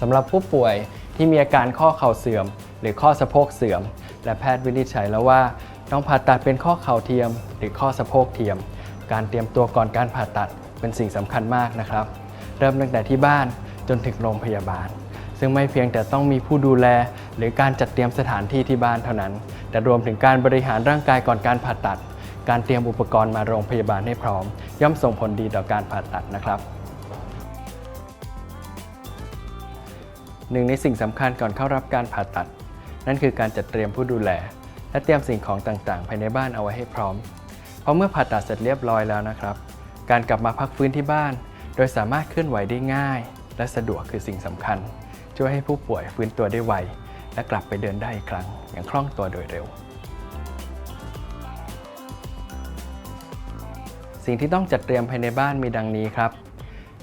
สำหรับผู้ป่วยที่มีอาการข้อเข่าเสื่อม หรือข้อสะโพกเสื่อม และแพทย์วินิจฉัยแล้วว่าต้องผ่าตัดเป็นข้อเข่าเทียม หรือข้อสะโพกเทียม การเตรียมตัวก่อนการผ่าตัดเป็นสิ่งสำคัญมากนะครับ เริ่มตั้งแต่ที่บ้านจนถึงโรงพยาบาล ซึ่งไม่เพียงแต่ต้องมีผู้ดูแล หรือการจัดเตรียมสถานที่ที่บ้านเท่านั้น แต่รวมถึงการบริหารร่างกายก่อนการผ่าตัด การเตรียมอุปกรณ์มาโรงพยาบาลให้พร้อม ย่อมส่งผลดีต่อการผ่าตัดนะครับ หนึ่งในสิ่งสำคัญก่อนเข้ารับการผ่าตัด นั่นคือการจัดเตรียมผู้ดูแล และเตรียมสิ่งของต่างๆ ภายในบ้านเอาไว้ให้พร้อม เพราะเมื่อผ่าตัดเสร็จเรียบร้อยแล้วนะครับ การกลับมาพักฟื้นที่บ้าน โดยสามารถเคลื่อนไหวได้ง่าย และสะดวกคือสิ่งสำคัญ ช่วยให้ผู้ป่วยฟื้นตัวได้ไว และกลับไปเดินได้อีกครั้ง อย่างคล่องตัวโดยเร็ว สิ่งที่ต้องจัดเตรียมภายในบ้านมีดังนี้ครับ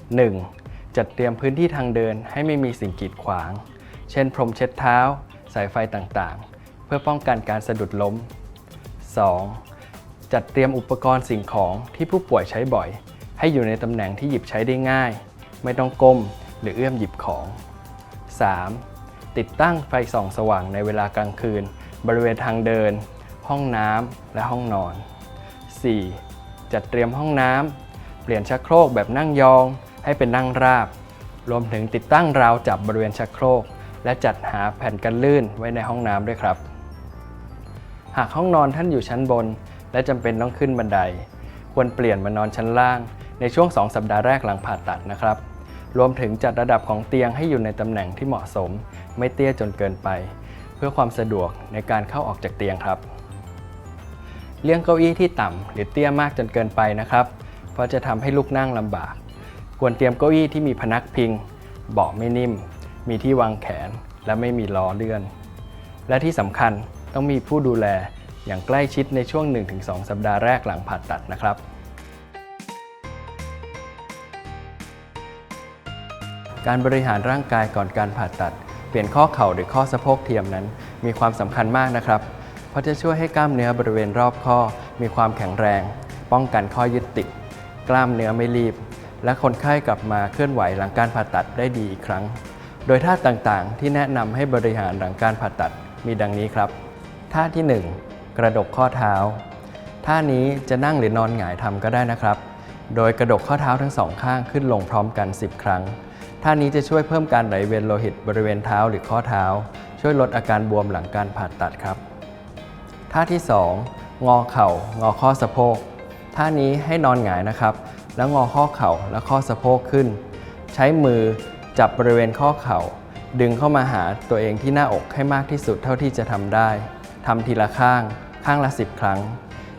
1. จัดเตรียมพื้นที่ทางเดินให้ไม่มีสิ่งกีดขวาง เช่น พรมเช็ดเท้า สายไฟต่างๆ เพื่อป้องกันการสะดุดล้ม 2. จัดเตรียมอุปกรณ์สิ่งของที่ผู้ป่วยใช้บ่อย ให้อยู่ในตำแหน่งที่หยิบใช้ได้ง่าย ไม่ต้องก้มหรือเอื้อมหยิบของ 3. ติดตั้งไฟส่องสว่างในเวลากลางคืน บริเวณทางเดิน ห้องน้ำและห้องนอน 4. จัดเตรียมห้องน้ำ เปลี่ยนชักโครกแบบนั่งยอง ให้เป็นนั่งราบ รวมถึงติดตั้งราวจับบริเวณชักโครก และจัดหาแผ่นกันลื่นไว้ในห้องน้ำด้วยครับ หากห้องนอนท่านอยู่ชั้นบน และจำเป็นต้องขึ้นบันได ควรเปลี่ยนมานอนชั้นล่าง ในช่วง 2 สัปดาห์แรกหลังผ่าตัดนะครับ รวมถึงจัดระดับของเตียงให้อยู่ในตำแหน่งที่เหมาะสม ไม่เตี้ยจนเกินไป เพื่อความสะดวกในการเข้าออกจากเตียงครับเลี่ยงเก้าอี้ที่ต่ำหรือเตี้ยมากจนเกินไปนะครับ เพราะจะทำให้ลุกนั่งลำบาก ควรเตรียมเก้าอี้ที่มีพนักพิง เบาะไม่นิ่ม มีที่วางแขนและไม่มีล้อเลื่อน และที่สำคัญต้องมีผู้ดูแลอย่างใกล้ชิดในช่วง 1-2 สัปดาห์แรกหลังผ่าตัดนะครับ การบริหารร่างกายก่อนการผ่าตัด เปลี่ยนข้อเข่าหรือข้อสะโพกเทียมนั้น มีความสำคัญมากนะครับ เพราะจะช่วยให้กล้ามเนื้อบริเวณรอบข้อ มีความแข็งแรง ป้องกันข้อยึดติด กล้ามเนื้อไม่รีบ และคนไข้กลับมาเคลื่อนไหวหลังการผ่าตัดได้ดีอีกครั้ง โดยท่าต่างๆ ที่แนะนำให้บริหารหลังการผ่าตัดมีดังนี้ครับ ท่าที่ 1 กระดกข้อเท้า ท่านี้จะนั่งหรือนอนหงายทำก็ได้นะครับ โดยกระดกข้อเท้าทั้งสองข้างขึ้นลงพร้อมกัน 10 ครั้ง ท่านี้จะช่วยเพิ่มการไหลเวียนโลหิตบริเวณเท้าหรือข้อเท้า ช่วยลดอาการบวมหลังการผ่าตัดครับ ท่าที่ 2 งอเข่า งอข้อสะโพกท่านี้ให้นอนหงายนะครับ แล้วงอข้อเข่าและข้อสะโพกขึ้น ใช้มือจับบริเวณข้อเข่า ดึงเข้ามาหาตัวเองที่หน้าอกให้มากที่สุดเท่าที่จะทำได้ทำทีละข้างข้างละ 10 ครั้ง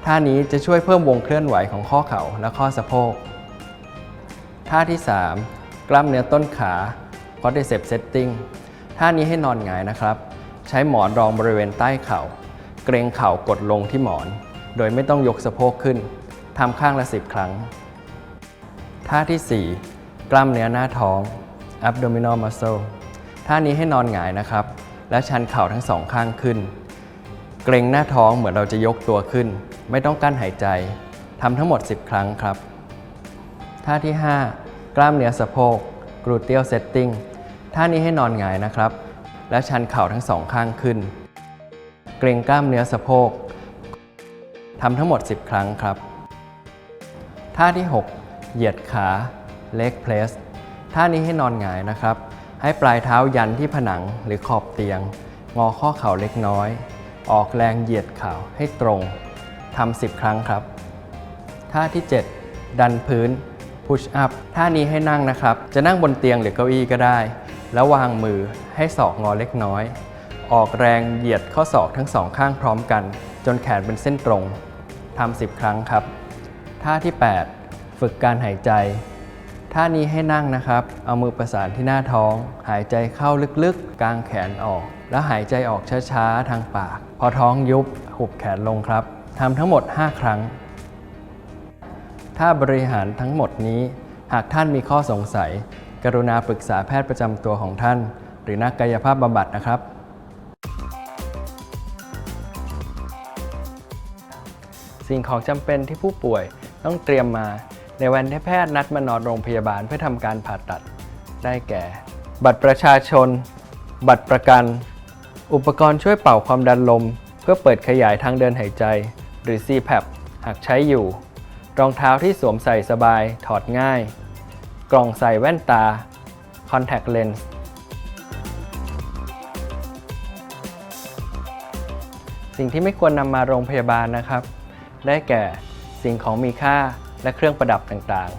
ท่านี้จะช่วยเพิ่มวงเคลื่อนไหวของข้อเข่าและข้อสะโพก ท่าที่ 3 กล้ามเนื้อต้นขา quadriceps setting ท่านี้ให้นอนหงายนะครับ ใช้หมอนรองบริเวณใต้เข่า เกรงเข่ากดลงที่หมอน โดยไม่ต้องยกสะโพกขึ้นทำข้างละ 10 ครั้ง ท่าที่ 4 กล้ามเนื้อหน้าท้อง abdominal muscle ท่านี้ให้นอนหงายนะครับ และชันเข่าทั้งสองข้างขึ้น เกรงหน้าท้องเหมือนเราจะยกตัวขึ้น ไม่ต้องกั้นหายใจทำทั้งหมด 10 ครั้งครับ ท่าที่ 5 กล้ามเนื้อสะโพก gluteal setting ท่านี้ให้นอนหงายนะครับ และชันเข่าทั้งสองข้างขึ้น เกรงกล้ามเนื้อสะโพกทำทั้งหมด 10 ครั้งครับ ท่าที่ 6 เหยียดขา leg press ท่านี้ให้นอนหงายนะครับ ให้ปลายเท้ายันที่ผนังหรือขอบเตียง งอข้อเข่าเล็กน้อย ออกแรงเหยียดเข่าให้ตรงทำ10 ครั้งครับ ท่าที่ 7 ดันพื้น push up ท่านี้ให้นั่งนะครับ จะนั่งบนเตียงหรือเก้าอี้ก็ได้ แล้ววางมือให้ศอกงอเล็กน้อย ออกแรงเหยียดข้อศอกทั้งสองข้างพร้อมกัน จนแขนเป็นเส้นตรงทำ10 ครั้งครับ ท่าที่ 8 ฝึกการหายใจ ท่านี้ให้นั่งนะครับ เอามือประสานที่หน้าท้อง หายใจเข้าลึกๆกางแขนออก แล้วหายใจออกช้าๆ ทางปาก พอท้องยุบหุบแขนลงครับทำทั้งหมด 5 ครั้ง ถ้าบริหารทั้งหมดนี้ หากท่านมีข้อสงสัย กรุณาปรึกษาแพทย์ประจำตัวของท่าน หรือนักกายภาพบำบัดนะครับสิ่งของจำเป็นที่ผู้ป่วยต้องเตรียมมา ในวันที่แพทย์นัดมานอนโรงพยาบาลเพื่อทำการผ่าตัด ได้แก่ บัตรประชาชน บัตรประกัน อุปกรณ์ช่วยเป่าความดันลม เพื่อเปิดขยายทางเดินหายใจ หรือ CPAP หากใช้อยู่ รองเท้าที่สวมใส่สบาย ถอดง่าย กล่องใส่แว่นตา Contact Lens สิ่งที่ไม่ควรนำมาโรงพยาบาลนะครับ ได้แก่สิ่งของมีค่า และเครื่องประดับต่างๆ